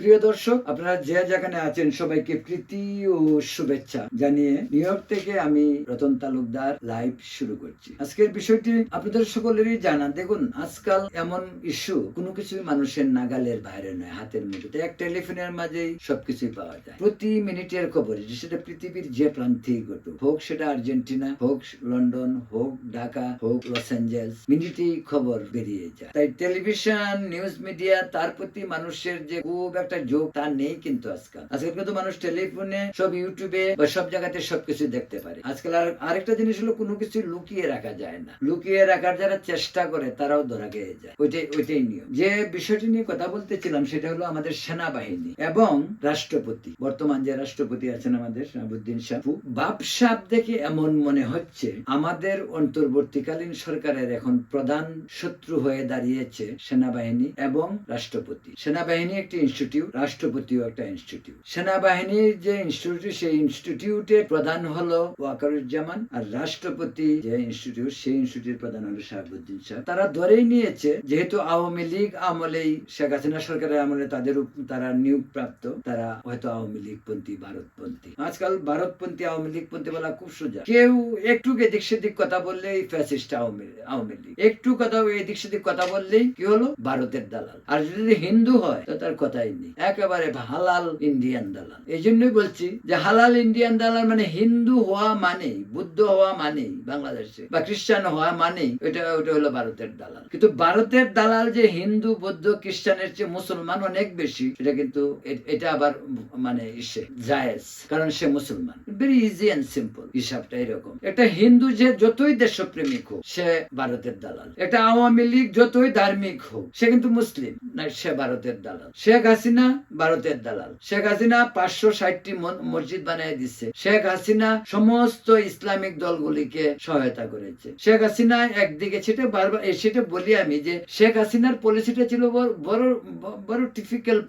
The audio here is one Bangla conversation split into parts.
প্রিয় দর্শক, আপনারা যে যেখানে আছেন, সবাইকে প্রীতি ও শুভেচ্ছা জানিয়ে নিউ ইয়র্ক থেকে আমি রতন তালুকদার লাইভ শুরু করছি। আজকের বিষয়টি আপনাদের সকলেরই জানা। দেখুন, আজকাল এমন ইস্যু কোনো কিছুই মানুষের নাগালের বাইরে নয়, হাতের মুঠোতে। এক টেলিফোনের মাঝেই সবকিছুই পাওয়া যায়। প্রতি মিনিটের খবর, সেটা পৃথিবীর যে প্রান্তেই ঘটুক, হোক সেটা আর্জেন্টিনা, হোক লন্ডন, হোক ঢাকা, হোক লস অ্যাঞ্জেলস, মিনিটেই খবর বেরিয়ে যায়। তাই টেলিভিশন, নিউজ মিডিয়া, তার প্রতি মানুষের যে খুব একটা যোগ তা নেই কিন্তু আজকাল। আজকাল কিন্তু মানুষ টেলিফোনে সব ইউটিউবে বা সব জায়গাতে সবকিছু দেখতে পারে। আজকাল আর আরেকটা জিনিস হলো, কোনো কিছু লুকিয়ে রাখা যায় না। লুকিয়ে রাখার যারা চেষ্টা করে, তারাও ধরা গিয়ে যায়। ওইটাই ওইটাই নিয়ম। যে বিষয়টি নিয়ে কথা বলতেছিলাম, সেটা হলো আমাদের সেনাবাহিনী এবং রাষ্ট্রপতি। বর্তমান যে রাষ্ট্রপতি আছেন আমাদের শাহাবুদ্দিন সাহু বাপসাপ দেখে এমন মনে হচ্ছে, আমাদের অন্তর্বর্তীকালীন সরকারের এখন প্রধান শত্রু হয়ে দাঁড়িয়েছে সেনাবাহিনী এবং রাষ্ট্রপতি। সেনাবাহিনী একটি ইনস্টিটিউট রাষ্ট্রপতিও একটা ইনস্টিটিউট সেনাবাহিনীর যে ইনস্টিটিউট সেই ইনস্টিটিউটের প্রধান হলো ওয়াকারুজ্জামান আর রাষ্ট্রপতি যে ইনস্টিটিউট সেই ইনস্টিটিউট প্রধান হলো শাহাবুদ্দিন সাহেব তারা ধরেই নিয়েছে যেহেতু আওয়ামী লীগ আমলেই শেখ হাসিনা সরকারের আমলে তাদের তারা নিয়োগ প্রাপ্ত তারা হয়তো আওয়ামী লীগ পন্থী ভারতপন্থী আজকাল ভারতপন্থী আওয়ামী লীগ পন্থী বলা খুব সোজা কেউ একটু এদিক সেদিক কথা বললেই ফ্যাসিস্ট আওয়ামী আওয়ামী লীগ একটু কথা এদিক সেদিক কথা বললেই কি হলো ভারতের দালাল আর যদি হিন্দু হয় তো তার কথাই নেই একেবারে হালাল ইন্ডিয়ান দালাল এই জন্যই বলছি যে হালাল ইন্ডিয়ান দালাল মানে হিন্দু হওয়া মানেই, বুদ্ধ হওয়া মানেই বাংলাদেশে, বা খ্রিস্টান হওয়া মানেই এটা ওটা হলো ভারতের দালাল। কিন্তু ভারতের দালাল যে হিন্দু, বৌদ্ধ, খ্রিস্টানের চেয়ে মুসলমান অনেক বেশি এটা কিন্তু এটা আবার মানে ইসে, জায়েজ, কারণ সে মুসলমান। ভেরি ইজি এন্ড সিম্পল হিসাবটা এরকম। একটা হিন্দু যে যতই দেশপ্রেমিক হোক, সে ভারতের দালাল। একটা আওয়ামী লীগ যতই ধার্মিক হোক, সে কিন্তু মুসলিম, না, সে ভারতের দালাল। শেখ হাসিনা ভারতের দালাল। শেখ হাসিনা পাঁচশো ষাটটি মসজিদ বানিয়ে দিচ্ছে। শেখ হাসিনা সমস্ত ইসলামিক দলগুলিকে সহায়তা করেছে। শেখ হাসিনা একদিকে সেটা বারবার সেটা বলি আমি যে শেখ হাসিনার পলিসিটা ছিল বড় বড় টিপিক্যাল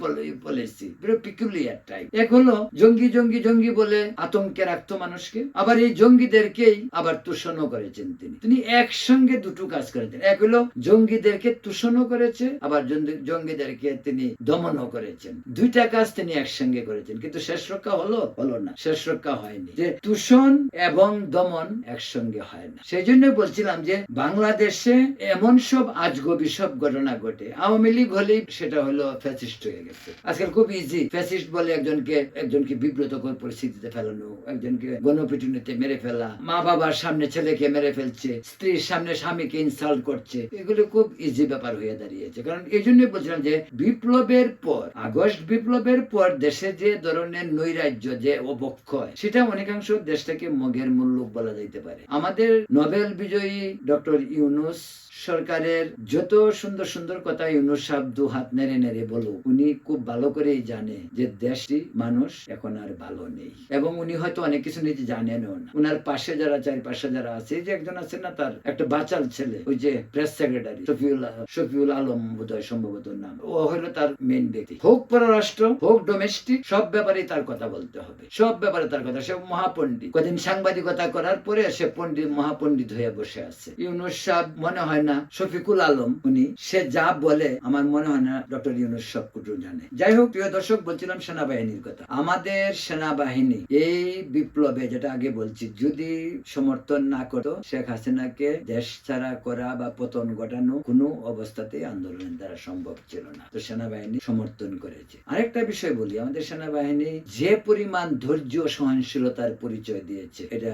পলিসি বড় পিকুলিয়ার টাইপ এক হলো জঙ্গি জঙ্গি জঙ্গি বলে আতঙ্কে রাখতো মানুষকে। আবার এই জঙ্গিদেরকেই আবার তুষণও করেছেন তিনি। তিনি একসঙ্গে দুটো কাজ করেছেন। এক হলো জঙ্গিদেরকে তুষণও করেছে, আবার জঙ্গি- জঙ্গিদেরকে তিনি দমনও করেছেন। দুইটা কাজ তিনি একসঙ্গে করেছেন, কিন্তু শেষ রক্ষা হলো হলো না। শেষ রক্ষা হয়নি। যে তুষণ এবং দমন একসঙ্গে হয় না। সেই জন্য বলছিলাম যে, বাংলাদেশে এমন সব আজগবি সব ঘটনা ঘটে। আওয়ামী লীগ হলেই সেটা হলো ফ্যাসিস্ট হয়ে গেছে। আজকাল খুব ইজি ফ্যাসিস্ট বলে একজনকে একজনকে বিব্রতকর পরিস্থিতিতে ফেলানো, একজনকে গণপিটুনিতে মেরে ফেলা, মা বাবার সামনে ছেলেকে মেরে ফেলছে, স্ত্রীর সামনে স্বামীকে ইনসাল্ট করছে। এগুলো খুব ইজি ব্যাপার হয়ে দাঁড়িয়েছে। কারণ এই জন্য বলছিলাম যে, বিপ্লবের পর আগস্ট বিপ্লবের পর দেশে যে ধরনের নৈরাজ্য, যে অবক্ষয়, সেটা অনেকাংশ দেশটাকে মগের মূল্য বলা যাইতে পারে। আমাদের নোবেল বিজয়ী ডক্টর ইউনুস সরকারের যত সুন্দর সুন্দর কথা ইউনুস সাহেব দু হাত নেড়ে নেড়ে বলো উনি খুব ভালো করেই জানে যে দেশটি মানুষ এখন আর ভালো নেই। এবং উনি হয়তো অনেক কিছু নিজে জানেনও না। উনার পাশে যারা, চারপাশে যারা আছে, যে একজন আছে না, তার একটা বাচাল ছেলে, ওই যে প্রেস সেক্রেটারি শফিউল শফিউল আলম বোধহয় সম্ভবত নাম। ও হলো তার মেন ব্যক্তি। হোক পররাষ্ট্র, হোক ডোমেস্টিক সব ব্যাপারে তার কথা বলতে হবে। সব ব্যাপারে তার কথা। সে মহাপণ্ডিত। কদিন সাংবাদিকতা করার পরে সে পণ্ডিত, মহাপণ্ডিত হয়ে বসে আছে। ইউনুস সাহেব মনে হয় না, শফিকুল আলম, উনি, সে যা বলে আমার মনে হয় না ডক্টর ইউনুস সবকুটু জানে। যাই হোক, প্রিয় দর্শক, বলছিলাম সেনাবাহিনীর কথা। আমাদের সেনাবাহিনী এই বিপ্লবে, যেটা আগে বলছি, যদি সমর্থন না করতো, শেখ হাসিনাকে দেশ ছাড়া করা বা পতন ঘটানো কোনো অবস্থাতেই আন্দোলনের দ্বারা সম্ভব ছিল না। তো সেনাবাহিনী সমর্থন করেছে। আরেকটা বিষয় বলি, আমাদের সেনাবাহিনী যে পরিমাণ ধৈর্য সহনশীলতার পরিচয় দিয়েছে, এটা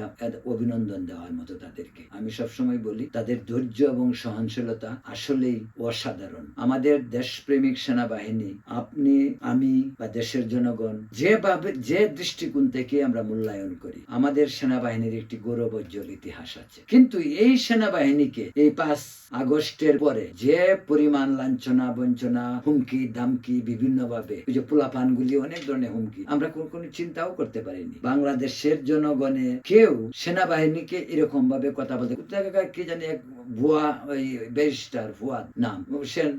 অভিনন্দন দেওয়ার মতো তাদেরকে। আমি সবসময় বলি, তাদের ধৈর্য এবং সহনশীলতা আসলেই অসাধারণ। আমাদের দেশপ্রেমিক সেনাবাহিনী, আপনি, আমি বা দেশের জনগণ যেভাবে যে দৃষ্টিকোণ থেকে আমরা মূল্যায়ন করি, আমাদের সেনাবাহিনীর একটি গৌরবোজ্জ্বল ইতিহাস আছে। কিন্তু এই সেনাবাহিনীকে এই পাঁচ আগস্টের পরে যে পরিমাণ লাঞ্ছনা, বঞ্চনা, হুমকি, দামকি বিভিন্ন ভাবে ওই যে পোলাপান গুলি অনেক ধরনের হুমকি, আমরা কোন চিন্তাও করতে পারিনি। বাংলাদেশের জনগণে কেউ সেনাবাহিনীকে এরকম ভাবে কথা বলতে কি জানি এক ভুয়া ওই ফুয়াদ, নাম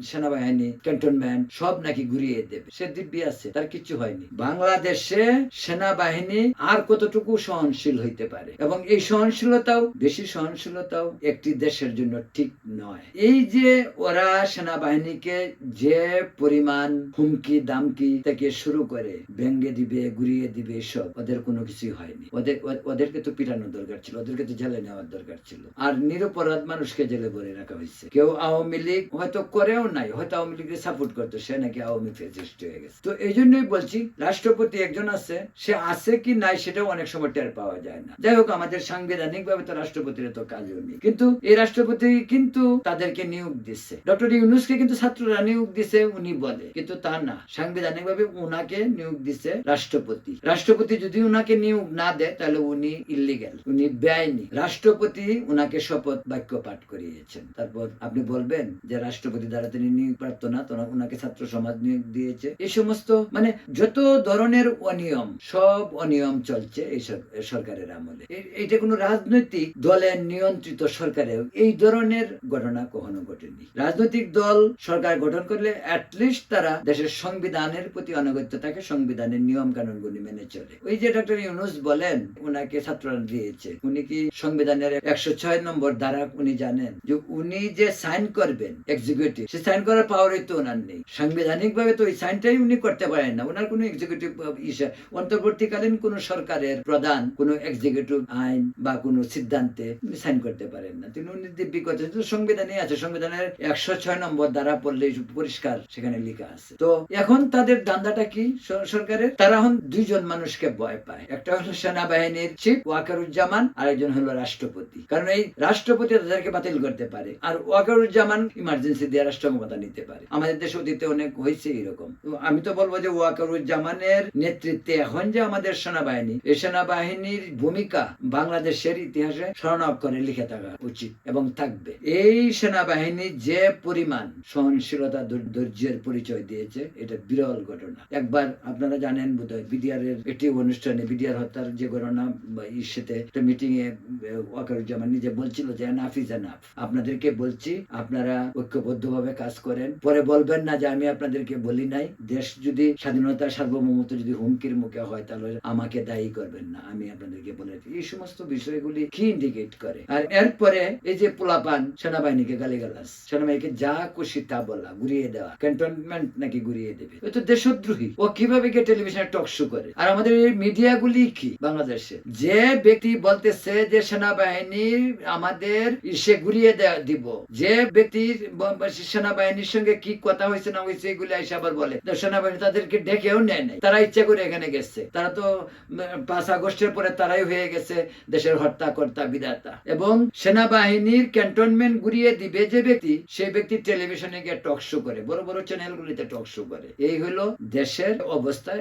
সেনাবাহিনী, ক্যান্টনমেন্ট, সব নাকি ঘুরিয়ে দেবে। সে দিব্যি আছে, তার কিছু হয়নি। বাংলাদেশে সেনাবাহিনী আর কতটুকু সহনশীল হইতে পারে? এবং এই সহনশীলতাও, বেশি সহনশীলতাও একটি দেশের জন্য ঠিক নয়। এই যে ওরা সেনাবাহিনীকে যে পরিমাণ হুমকি, দামকি থেকে শুরু করে ব্যঙ্গে দিবে ঘুরিয়ে দিবে, সব, ওদের কোনো কিছুই হয়নি। ওদের, ওদেরকে তো পিটানোর দরকার ছিল, ওদেরকে তো জেলে নেওয়ার দরকার ছিল। আর নিরপরাধ মানুষকে জেলে ভরে রাখা হয়েছে কেউ আওয়ামী লীগ, হয়তো করেও নাই, হয়তো আওয়ামী লীগকে সাপোর্ট করতো, সে নাকি আওয়ামী ফেসিস্ট হয়ে গেছে। তো এই জন্যই বলছি, রাষ্ট্রপতি একজন আছে, সে আছে কি নাই সেটাও অনেক সময় টের পাওয়া যায় না। যাই হোক, আমাদের সাংবিধানিক ভাবে তো রাষ্ট্রপতির তো কাজও নেই। কিন্তু এই রাষ্ট্রপতি কিন্তু তাদেরকে নিয়োগ দিচ্ছে ডক্টর ইউনুসকে কিন্তু ছাত্ররা নিয়োগ দিছে, উনি বলে। কিন্তু তা না সাংবিধানিক ভাবে উনাকে নিয়োগ দিছে রাষ্ট্রপতি। রাষ্ট্রপতি যদি উনাকে নিয়োগ না দেয়, তাহলে উনি ইলিগাল উনি বেআইনি। রাষ্ট্রপতি উনাকে শপথ বাক্য পাঠ করিয়েছেন। তারপর আপনি বলবেন যে রাষ্ট্রপতি দ্বারা তিনি নিয়োগ প্রাপ্ত না, তো উনাকে ছাত্র সমাজ নিয়োগ দিয়েছে। এই সমস্ত মানে যত ধরনের অনিয়ম, সব অনিয়ম চলছে এই সরকারের আমলে। এ- এইটা কোনো রাজনৈতিক দলের নিয়ন্ত্রিত সরকারেও এই ধরনের ঘটনা কখনো ঘটেনি। রাজনৈতিক দল সরকার গঠন করলে অ্যাটলিস্ট তারা দেশের সংবিধানের প্রতি অনগত্য থাকে, সংবিধানের নিয়ম কানুনগুলি মেনে চলে। ওই যে ডক্টর ইউনুস বলেন, উনাকে ছাত্ররা দিয়েছে। উনি কি সংবিধানের একশো ছয় নম্বর দ্বারা উনি জানেন? যে উনি যে সাইন করবেন এক্সিকিউটিভ সে সাইন করার পাওয়ারই তো ওনার নেই। সাংবিধানিক ভাবে তো ওই সাইনটাই উনি করতে পারেন না। ওনার কোনো এক্সিকিউটিভ ইসে, অন্তর্বর্তীকালীন কোন সরকারের প্রধান, কোন এক্সিকিউটিভ আইন বা কোন সিদ্ধান্তে উনি সাইন করতে পারেন না। তিনি উনি দিব্যি করছেন। সংবিধানে আছে। সংবিধানের একশো ছয় নম্বর দ্বারা পড়লে পরিষ্কার সেখানে লেখা আছে। তো এখন তাদের দান্দাটা কি সরকারের? তারা এখন দুইজন মানুষকে ভয় পায়। একটা হলো সেনাবাহিনীর চিফ ওয়াকারুজ্জামান আর একজন হলো রাষ্ট্রপতি। কারণ এই রাষ্ট্রপতি তাদেরকে বাতিল করতে পারে। আর ওয়াকারুজ্জামান ইমার্জেন্সি দিয়ে রাষ্ট্র ক্ষমতা নিতে পারে। আমাদের দেশে অতীতে অনেক হয়েছে এরকম। আমি তো বলব যে ওয়াকারুজ্জামানের নেতৃত্বে এখন যে আমাদের সেনাবাহিনী এই সেনাবাহিনীর ভূমিকা বাংলাদেশের ইতিহাসে স্বর্ণাক্ষরে লিখে থাকা উচিত এবং থাকবে। এই সেনাবাহিনী যে পরিমাণ সহনশীলতা ধৈর- ধৈর্যের পরিচয় দিয়েছে, এটা বিরল ঘটনা। একবার আপনারা জানেন বোধহয় বিডিআর এর একটি অনুষ্ঠানে বিডিআর হত্যার যে ঘটনা সাথে একটা মিটিং এ, ওয়াকারুজ্জামান নিজে বলছিল যে এনাফ ইজ এনাফ আপনাদেরকে বলছি, আপনারা ঐক্যবদ্ধভাবে কাজ করেন। পরে বলবেন না যে আমি আপনাদেরকে বলি নাই। দেশ যদি স্বাধীনতা সার্বভৌমত্ব যদি হুমকির মুখে হয়, তাহলে আমাকে দায়ী করবেন না। আমি আপনাদেরকে বলেছি এই সমস্ত বিষয়গুলি কি ইন্ডিকেট করে? আর এরপরে এই যে পোলাপান, সেনাবাহিনীকে গালিগালাজ, সেনাবাহিনীকে যা খুশি তা বলা, ঘুরিয়ে দেওয়া ক্যান্টনমেন্ট নাকি ঘুরিয়ে দেবে। ও তো দেশদ্রোহী। ও কীভাবে গিয়ে টেলিভিশনে টক শো করে? আর আমাদের এই মিডিয়াগুলি কি বাংলাদেশে? যে ব্যক্তি বলতেছে যে সেনাবাহিনী আমাদের সে ঘুরিয়ে দেয়া দিব। যে ব্যক্তির ব- ব- সেনাবাহিনীর সঙ্গে কি কথা হয়েছে না হয়েছে এগুলি এসে আবার বলে। সেনাবাহিনী তাদেরকে ডেকেও নেয় নাই। তারা ইচ্ছা করে এখানে গেছে। তারা তো পাঁচ আগস্টের পরে তারাই হয়ে গেছে দেশের হত্যাকর্তা, বিধাতা। এবং সেনাবাহিনীর ক্যান্টনমেন্ট ঘুরিয়ে দিবে যে ব্যক্তি, সেই ব্যক্তি টেলিভিশনে গিয়ে টক শো করে, বড় বড় চ্যানেলগুলিতে টক শো করে। এই হলো দেশের অবস্থা।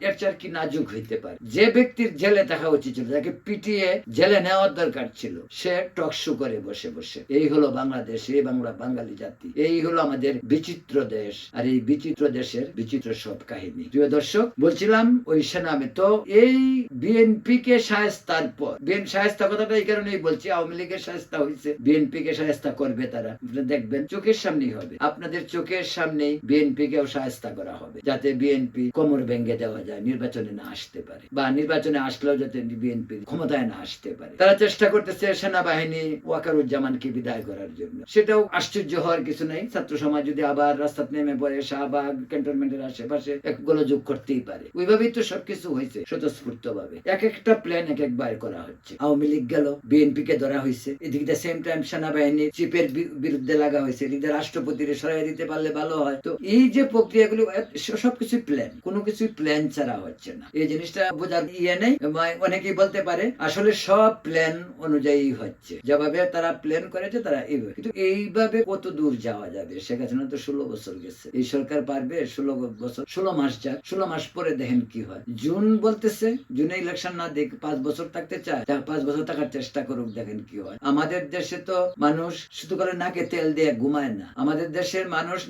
এর চার কি নাজুক হইতে পারে। যে ব্যক্তির জেলে থাকা উচিত ছিল তাকে পিটিয়ে জেলে নেওয়ার দরকার ছিল, সে টক শো করে বসে বসে। এই হলো বাংলাদেশ, এই বাংলা বাঙালি জাতি, এই হলো আমাদের বিচিত্র দেশ, আর এই বিচিত্র দেশের বিচিত্র সব কাহিনী। প্রিয় দর্শক, বলছিলাম ওই সেনামে তো এই বিএনপি কে সায়স্তার পর। বিএন, সায়স্তা কথাটা এই কারণেই বলছি, আওয়ামী লীগের সায়স্তা হয়েছে বিএনপি কে সায়স্তা করবে তারা। আপনারা দেখবেন, চোখের সামনেই হবে। আপনাদের চোখের সামনেই বিএনপি কেও সায়স্তা করা হবে, যাতে বিএনপি কোমর ভেঙে দেওয়া যায়, নির্বাচনে না আসতে পারে, বা নির্বাচনে আসলেও যাতে বিএনপি ক্ষমতায় না আসতে পারে। তারা চেষ্টা করতেছে সেনাবাহিনী ওয়াকারুজ্জামানকে বিদায় করার জন্য। সেটাও আশ্চর্য হওয়ার কিছু নাই। ছাত্র সমাজ যদি আবার রাস্তাত নেমে পড়ে, শাহবাগ ক্যান্টনমেন্টের আশেপাশে এক গোলযোগ করতেই পারে। ওইভাবেই তো সবকিছু হয়েছে স্বতঃস্ফূর্ত ভাবে এক একটা প্ল্যান এক একবার করা হচ্ছে। আওয়ামী লীগ গেল বিএনপি কে ধরা হয়েছে। এদিকে সেম টাইম সেনাবাহিনী চিফের বি- বিরুদ্ধে লাগা হয়েছে। এদিকে রাষ্ট্রপতির সরাই দিতে পারলে ভালো হয়। তো এই যে প্রক্রিয়াগুলো সবকিছু প্ল্যান কোনো কিছু প্ল্যান ছাড়া হচ্ছে না। এই জিনিসটা বোঝার ইয়ে নেই। অনেকেই বলতে পারে, আসলে সব প্ল্যান অনুযায়ী হচ্ছে। যেভাবে তারা প্ল্যান করেছে তারা এইভাবে কিন্তু এইভাবে কত দূর যাওয়া যাবে? শেখ হাসিনা তো ষোলো বছর গেছে। এই সরকার পারবে ষোলো বছর, ষোলো মাস যাক, ষোলো মাস পরে দেখেন কি হয়। জুন বলতেছে, জুনে ইলেকশন না দেখ পাঁচ বছর থাকতে চায় পাঁচ বছর থাকার চেষ্টা করুক, দেখেন কি হয়। আমাদের দেশে তো মানুষ শুধু করে নাকে তেল দিয়ে ঘুমায় না। আমাদের দেশের মানুষ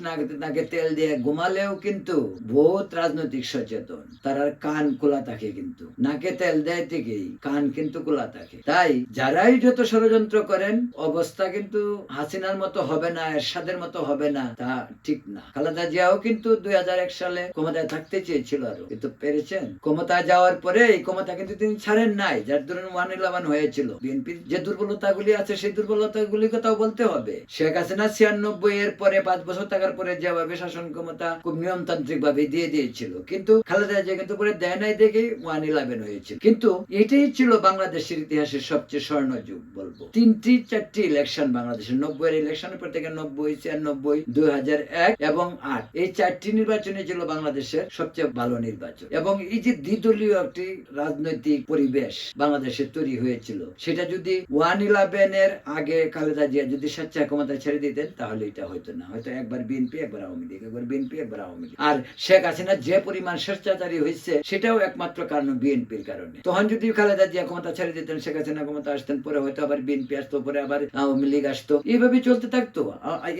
নাকে তেল দিয়ে ঘুমালেও কিন্তু বহুত রাজনৈতিক সচেতন। তার কান খোলা থাকে কিন্তু। নাকে তেল দেয় থেকেই কান কিন্তু খোলা থাকে। তাই যারাই যত ষড়যন্ত্র করেন, অবস্থা কিন্তু হাসিনার মতো হবে না, এরশাদের মতো হবে না, তা ঠিক না। খালেদা জিয়াও কিন্তু দুই সালে ক্ষমতায় থাকতে চেয়েছিল আরও কিন্তু পেরেছেন? ক্ষমতায় যাওয়ার পরে এই ক্ষমতা কিন্তু তিনি ছাড়েন নাই, যার ধরুন ওয়ান ইলেভেন হয়েছিল। বিএনপির যে দুর্বলতাগুলি আছে, সেই দুর্বলতাগুলির কথাও বলতে হবে। শেখ হাসিনা ছিয়ানব্বই এর পরে পাঁচ বছর থাকার পরে যেভাবে শাসন ক্ষমতা খুব নিয়মতান্ত্রিক ভাবে দিয়ে দিয়েছিল, কিন্তু খালেদা জিয়া কিন্তু পরে দেয় নাই দেখে ওয়ান ইলেভেন হয়েছিল। কিন্তু এটাই ছিল বাংলাদেশের ইতিহাসের সবচেয়ে স্বর্ণ যুগ বলব। তিনটি, চারটি ইলেকশন বাংলাদেশের নব্বই এর ইলেকশনের পর থেকে নব্বই, ছিয়ানব্বই, দুই হাজার এক এবং আট। এই চারটি নির্বাচনে ছিল বাংলাদেশের সবচেয়ে ভালো নির্বাচন। এবং এই যে দ্বিদলীয় একটি রাজনৈতিক পরিবেশ বাংলাদেশে তৈরি হয়েছিল, সেটা যদি ওয়ান ইলেভেন এর আগে খালেদা জিয়া যদি স্বেচ্ছা ক্ষমতা ছেড়ে দিতেন, তাহলে এটা হয়তো না। হয়তো একবার বিএনপি, একবার আওয়ামী লীগ, একবার বিএনপি, একবার আওয়ামী লীগ। আর শেখ হাসিনা যে পরিমাণ স্বেচ্ছাচারী হয়েছে সেটাও একমাত্র কারণ বিএনপির কারণে। তখন যদি খালেদা জিয়া ক্ষমতা ছেড়ে দিতেন, শেখ হাসিনা ক্ষমতা আসতেন, পরে হয়তো আবার বিএনপি আসতো, পরে আবার আওয়ামী লীগ আসতো এইভাবে চলতে থাকতো।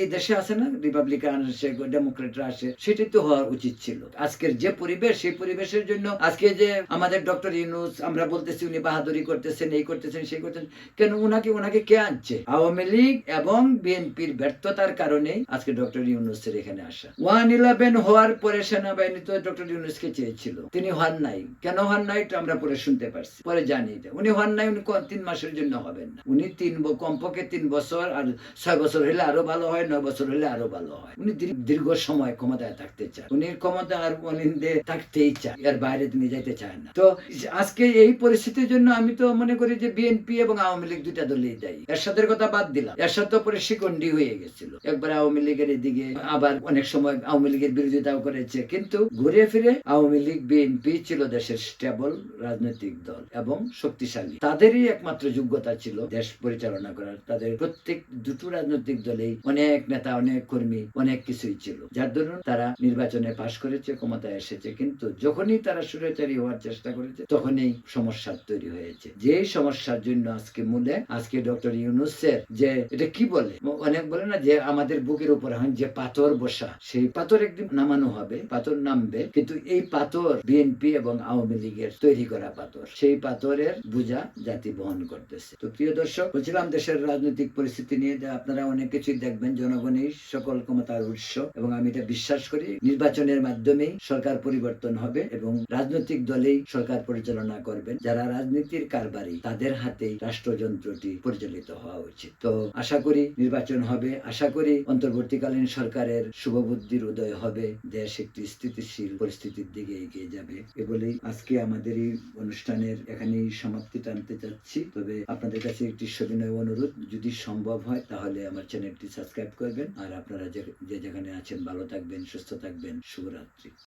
এই দেশে আসে না রিপাবলিকান আসে ডেমোক্রেটরা আসে, সেটাই তো হওয়া উচিত ছিল। আজকের যে পরিবেশ, সেই পরিবেশের জন্য আজকে যে আমাদের ডক্টর ইউনুস, আমরা বলতেছি উনি বাহাদুরি করতেছেন, এই করতেছেন, সেই করতেছেন, কেন উনাকে উনাকে কে আনছে? আওয়ামী লীগ এবং বিএনপির ব্যর্থতার কারণে আজকে ডক্টর ইউনুসের এখানে আসা। ওয়ান ইলেভেন হওয়ার পরে সেনাবাহিনী তো ডক্টর ইউনুসকে চেয়েছিল। তিনি হন নাই। কেন হন নাই আমরা পরে শুনতে পারছি। পরে জানি। উনি হন নাই, উনি তিন মাসের জন্য হবেন না। উনি তিন কমপক্ষে তিন বছর আর ছয় বছর হলে আরও ভালো হয়, নয় বছর হলে আরও ভালো হয়। উনি দীর্ঘ সময় ক্ষমতায় থাকতে চান। উনি ক্ষমতা আর অনিন্দে থাকতেই চান এর বাইরে তিনি যাইতে চান না। তো আজকে এই পরিস্থিতির জন্য আমি তো মনে করি যে বিএনপি এবং আওয়ামী লীগ দুইটা দলই দায়ী। এরশাদের কথা বাদ দিলাম। এরশাদ তো পরে শিকন্ডি হয়ে গেছিল। একবার আওয়ামী লীগের এদিকে, আবার অনেক সময় আওয়ামী লীগের বিরোধিতাও করেছে। কিন্তু ঘুরে ফিরে আওয়ামী লীগ, বিএনপি ছিল দেশের স্টেবল রাজনৈতিক দল এবং শক্তিশালী। তাদেরই একমাত্র যোগ্যতা ছিল দেশ পরিচালনা করার। তাদের প্রত্যেক দুটো রাজনৈতিক দলেই অনেক নেতা, অনেক কর্মী, অনেক কিছুই ছিল। যার দরুন তারা নির্বাচনে পাশ করেছে, ক্ষমতায় এসেছে। কিন্তু যখনই তারা সুরাচারী হওয়ার চেষ্টা করেছে, তখনই সমস্যা তৈরি হয়েছে। যে সমস্যার জন্য আজকে মূলে, আজকে ডক্টর ইউনুসের যে, এটা কি বলে? অনেক বলে না যে, আমাদের বুকের উপর এখন যে পাথর বসা, সেই পাথর একদিন নামানো হবে, পাথর নামবে। কিন্তু এই পাথর বিএনপি এবং আওয়ামী লীগের তৈরি করা পাথর। সেই পাথরের বোঝা জাতি বহন করতেছে। তো প্রিয় দর্শক, বলছিলাম দেশের রাজনৈতিক পরিস্থিতি নিয়ে আপনারা অনেক কিছুই দেখবেন জনগণই সকল ক্ষমতার উৎস। এবং আমি এটা বিশ্বাস করি, নির্বাচনের মাধ্যমেই সরকার পরিবর্তন হবে এবং রাজনৈতিক দলেই সরকার পরিচালনা করবেন। যারা রাজনীতির কারবারি, তাদের হাতেই রাষ্ট্রযন্ত্রটি পরিচালিত হওয়া উচিত। তো আশা করি নির্বাচন হবে। আশা করি অন্তর্বর্তীকালীন সরকারের শুভবুদ্ধির উদয় হবে। দেশ একটি স্থিতিশীল পরিস্থিতির দিকে এগিয়ে যাবে। এ বলেই আজকে আমাদের এই অনুষ্ঠানের এখানেই সমাপ্তি টানতে চাচ্ছি। তবে আপনাদের কাছে একটি সবিনয় অনুরোধ, যদি সম্ভব হয়, তাহলে আমার চ্যানেলটি সাবস্ক্রাইব করবেন। আর আপনারা যে যেখানে আছেন, ভালো থাকবেন, সুস্থ থাকবেন। শুভরাত্রি।